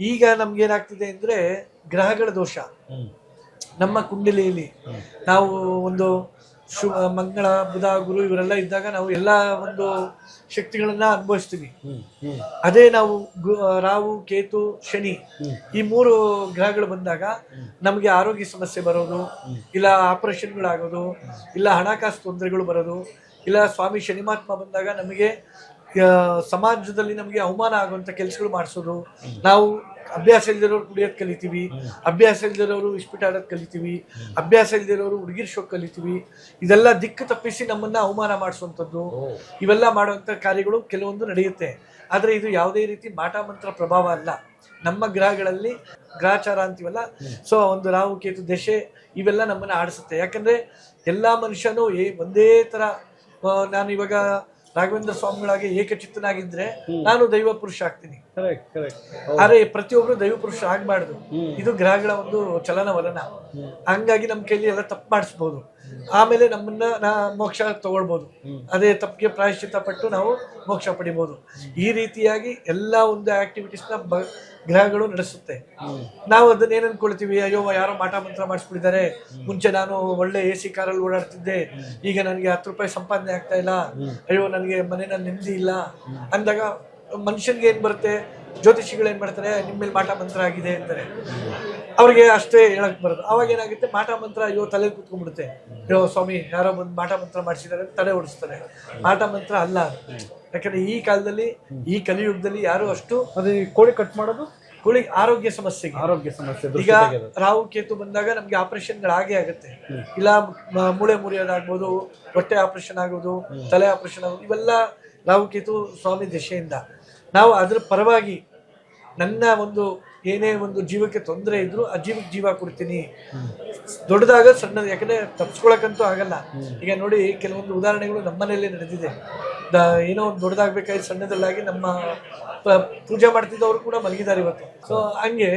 ಈಗ ನಮ್ಗೇನಾಗ್ತಿದೆ ಅಂದ್ರೆ ಗ್ರಹಗಳ ದೋಷ. ನಮ್ಮ ಕುಂಡಲಿಯಲ್ಲಿ ನಾವು ಒಂದು ಶು ಮಂಗಳ ಬುಧ ಗುರು ಇವರೆಲ್ಲ ಇದ್ದಾಗ ನಾವು ಎಲ್ಲ ಒಂದು ಶಕ್ತಿಗಳನ್ನ ಅನುಭವಿಸ್ತೀವಿ. ಅದೇ ನಾವು ಗು- ರಾಹು ಕೇತು ಶನಿ ಈ ಮೂರು ಗ್ರಹಗಳು ಬಂದಾಗ ನಮಗೆ ಆರೋಗ್ಯ ಸಮಸ್ಯೆ ಬರೋದು ಇಲ್ಲ ಆಪರೇಷನ್ಗಳಾಗೋದು ಇಲ್ಲ ಹಣಕಾಸು ತೊಂದರೆಗಳು ಬರೋದು ಇಲ್ಲ ಸ್ವಾಮಿ ಶನಿಮಾತ್ಮ ಬಂದಾಗ ನಮಗೆ ಸಮಾಜದಲ್ಲಿ ನಮಗೆ ಅವಮಾನ ಆಗುವಂಥ ಕೆಲಸಗಳು ಮಾಡಿಸೋದು. ನಾವು ಅಭ್ಯಾಸ ಇಲ್ದಿರೋರು ಕುಡಿಯೋದು ಕಲಿತೀವಿ. ಅಭ್ಯಾಸ ಇಲ್ದಿರೋರು ಇಸ್ಪಿಟ್ ಆಡೋದು ಕಲಿತೀವಿ. ಅಭ್ಯಾಸ ಇಲ್ದಿರೋರು ಹುಡುಗಿರ್ ಶೋ ಕಲಿತೀವಿ. ಇದೆಲ್ಲ ದಿಕ್ಕು ತಪ್ಪಿಸಿ ನಮ್ಮನ್ನು ಅವಮಾನ ಮಾಡಿಸುವಂಥದ್ದು ಇವೆಲ್ಲ ಮಾಡುವಂಥ ಕಾರ್ಯಗಳು ಕೆಲವೊಂದು ನಡೆಯುತ್ತೆ. ಆದರೆ ಇದು ಯಾವುದೇ ರೀತಿ ಮಾಟ ಮಂತ್ರ ಪ್ರಭಾವ ಅಲ್ಲ. ನಮ್ಮ ಗ್ರಹಗಳಲ್ಲಿ ಗ್ರಹಚಾರ ಅಂತೀವಲ್ಲ? ಸೊ ಒಂದು ರಾಹು ಕೇತು ದಶೆ ಇವೆಲ್ಲ ನಮ್ಮನ್ನು ಆಡಿಸುತ್ತೆ. ಯಾಕಂದರೆ ಎಲ್ಲ ಮನುಷ್ಯನು ಏ ಒಂದೇ ಥರ ನಾನು ಇವಾಗ ರಾಘವೇಂದ್ರ ಸ್ವಾಮಿಗಳಾಗಿ ಏಕಚಿತ್ತನಾಗಿದ್ರೆ ನಾನು ದೈವ ಪುರುಷ ಆಗ್ತೀನಿ. ಆದ್ರೆ ಪ್ರತಿಯೊಬ್ರು ದೈವ ಪುರುಷ ಆಗ್ಬಾರ್ದು. ಇದು ಗ್ರಹಗಳ ಒಂದು ಚಲನವಲನ. ಹಂಗಾಗಿ ನಮ್ ಕೈಲಿ ಎಲ್ಲ ತಪ್ಪು ಮಾಡಿಸ್ಬೋದು. ಆಮೇಲೆ ನಮ್ಮನ್ನ ನಾ ಮೋಕ್ಷ ತಗೊಳ್ಬೋದು. ಅದೇ ತಪ್ಪಿಗೆ ಪ್ರಾಯಶ್ಚಿತ ಪಟ್ಟು ನಾವು ಮೋಕ್ಷ ಪಡಿಬೋದು. ಈ ರೀತಿಯಾಗಿ ಎಲ್ಲ ಒಂದು ಆಕ್ಟಿವಿಟೀಸ್ನ ಬ ಗ್ರಹಗಳು ನಡೆಸುತ್ತೆ. ನಾವು ಅದನ್ನ ಏನ್ ಅನ್ಕೊಳ್ತೀವಿ? ಅಯ್ಯೋ ಯಾರೋ ಮಾಟ ಮಂತ್ರ ಮಾಡಿಸ್ಬಿಟ್ಟಿದ್ದಾರೆ. ಮುಂಚೆ ನಾನು ಒಳ್ಳೆ ಎ ಸಿ ಕಾರಲ್ಲಿ ಓಡಾಡ್ತಿದ್ದೆ. ಈಗ ನನಗೆ ಹತ್ತು ರೂಪಾಯಿ ಸಂಪಾದನೆ ಆಗ್ತಾ ಇಲ್ಲ. ಅಯ್ಯೋ ನನಗೆ ಮನೇನ ನೆಮ್ಮದಿ ಇಲ್ಲ. ಅಂದಾಗ ಮನುಷ್ಯನ್ಗೆ ಏನ್ ಬರುತ್ತೆ? ಜ್ಯೋತಿಷಿಗಳು ಏನ್ ಮಾಡ್ತಾರೆ ನಿಮ್ಮ ಮೇಲೆ ಮಾಟ ಮಂತ್ರ ಆಗಿದೆ ಅಂತಾರೆ. ಅವ್ರಿಗೆ ಅಷ್ಟೇ ಹೇಳಕ್ ಬರೋದು. ಅವಾಗ ಏನಾಗುತ್ತೆ ಮಾಟ ಮಂತ್ರ ಅಯ್ಯೋ ತಲೆ ಕೂತ್ಕೊಂಡ್ಬಿಡುತ್ತೆ. ಅಯ್ಯೋ ಸ್ವಾಮಿ ಯಾರೋ ಬಂದು ಮಾಟ ಮಂತ್ರ ಮಾಡಿಸಿದ್ದಾರೆ ತಲೆ ಓಡಿಸ್ತಾರೆ. ಮಾಟ ಮಂತ್ರ ಅಲ್ಲ. ಯಾಕಂದ್ರೆ ಈ ಕಾಲದಲ್ಲಿ ಈ ಕಲಿಯುಗದಲ್ಲಿ ಯಾರು ಅಷ್ಟು ಅದೇ ಕೋಳಿ ಕಟ್ ಮಾಡೋದು? ಕೋಳಿ ಆರೋಗ್ಯ ಸಮಸ್ಯೆಗೆ. ಆರೋಗ್ಯ ಸಮಸ್ಯೆ ಈಗ ರಾಹು ಕೇತು ಬಂದಾಗ ನಮ್ಗೆ ಆಗೇ ಆಗುತ್ತೆ. ಇಲ್ಲ ಮೂಳೆ ಮುರಿಯೋದಾಗ್ಬೋದು ಹೊಟ್ಟೆ ಆಪರೇಷನ್ ಆಗೋದು ತಲೆ ಆಪರೇಷನ್ ಆಗೋದು ಇವೆಲ್ಲ ರಾಹು ಕೇತು ಸ್ವಾಮಿ ದಿಶೆಯಿಂದ ನಾವು ಅದರ ಪರವಾಗಿ ನನ್ನ ಒಂದು ಏನೇ ಒಂದು ಜೀವಕ್ಕೆ ತೊಂದರೆ ಇದ್ರು ಆ ಜೀವಕ್ಕೆ ಜೀವ ಕೊಡ್ತೀನಿ. ದೊಡ್ಡದಾಗ ಸಣ್ಣದು ಯಾಕಂದ್ರೆ ತಪ್ಪಿಸ್ಕೊಳಕಂತೂ ಆಗಲ್ಲ. ಈಗ ನೋಡಿ ಕೆಲವೊಂದು ಉದಾಹರಣೆಗಳು ನಮ್ಮನೆಯಲ್ಲೇ ನಡೆದಿದೆ. ದ ಏನೋ ಒಂದು ದೊಡ್ಡದಾಗಬೇಕಾಗಿ ಸಣ್ಣದಲ್ಲಾಗಿ ನಮ್ಮ ಪೂಜೆ ಮಾಡ್ತಿದ್ದವರು ಕೂಡ ಮಲಗಿದ್ದಾರೆ ಇವತ್ತು. ಸೊ ಹಂಗೆ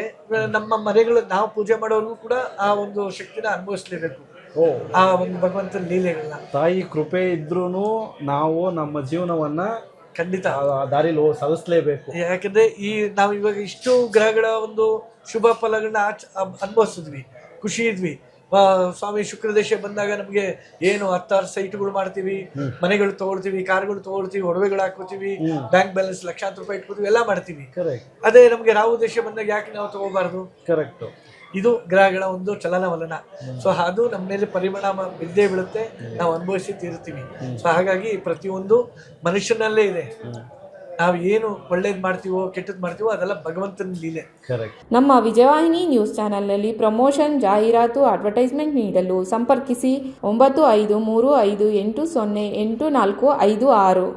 ನಮ್ಮ ಮನೆಗಳು ನಾವು ಪೂಜೆ ಮಾಡೋರ್ಗೂ ಕೂಡ ಆ ಒಂದು ಶಕ್ತಿನ ಅನುಭವಿಸ್ಲೇಬೇಕು. ಓ. ಆ ಒಂದು ಭಗವಂತನ ಲೀಲೆಗಳನ್ನ. ತಾಯಿ ಕೃಪೆ ಇದ್ರೂ ನಾವು ನಮ್ಮ ಜೀವನವನ್ನ ಖಂಡಿತ ಆ ದಾರಿಲಿ ಹೋಗ್ ಸಾಧಿಸ್ಲೇಬೇಕು. ಯಾಕಂದ್ರೆ ಈ ನಾವು ಇವಾಗ ಇಷ್ಟು ಗ್ರಹಗಳ ಒಂದು ಶುಭ ಫಲಗಳನ್ನ ಆಚ ಅನುಭವಿಸಿದ್ವಿ ಖುಷಿ ಇದ್ವಿ. ಆ, ಸ್ವಾಮಿ ಶುಕ್ರದೇಶ ಬಂದಾಗ ನಮಗೆ ಏನು ಹತ್ತಾರು ಸೈಟ್ಗಳು ಮಾಡ್ತೀವಿ ಮನೆಗಳು ತಗೊಳ್ತೀವಿ ಕಾರ್ಗಳು ತಗೊಳ್ತೀವಿ ಒಡವೆಗಳು ಹಾಕೋತೀವಿ ಬ್ಯಾಂಕ್ ಬ್ಯಾಲೆನ್ಸ್ ಲಕ್ಷಾಂತರ ರೂಪಾಯಿ ಇಟ್ಕೋತೀವಿ ಎಲ್ಲ ಮಾಡ್ತೀವಿ. ಕರೆಕ್ಟ್ ಅದೇ ನಮಗೆ ರಾಹು ದೇಶ ಬಂದಾಗ ಯಾಕೆ ನಾವು ತಗೋಬಾರ್ದು? ಕರೆಕ್ಟ್ ಇದು ಗ್ರಹಗಳ ಒಂದು ಚಲನವಲನ. ಸೊ ಅದು ನಮ್ಮ ಮೇಲೆ ಪರಿಣಾಮ ಬಿದ್ದೇ ಬೀಳುತ್ತೆ. ನಾವು ಅನುಭವಿಸಿ ತೀರ್ತೀವಿ. ಸೊ ಹಾಗಾಗಿ ಪ್ರತಿಯೊಂದು ಮನುಷ್ಯನಲ್ಲೇ ಇದೆ. ನಾವು ಏನು ಒಳ್ಳೇದು ಮಾಡ್ತೀವೋ ಕೆಟ್ಟದ್ ಮಾಡ್ತೀವೋ ಅದೆಲ್ಲ ಭಗವಂತನ ಲೀಲೆ. ಕರೆಕ್ಟ್ ನಮ್ಮ ವಿಜಯವಾಹಿನಿ ನ್ಯೂಸ್ ಚಾನೆಲ್ನಲ್ಲಿ ಪ್ರಮೋಷನ್ ಜಾಹೀರಾತು ಅಡ್ವರ್ಟೈಸ್ಮೆಂಟ್ ನೀಡಲು ಸಂಪರ್ಕಿಸಿ ಒಂಬತ್ತು ಐದು ಮೂರು ಐದು ಎಂಟು ಸೊನ್ನೆ ಎಂಟು ನಾಲ್ಕು ಐದು ಆರು.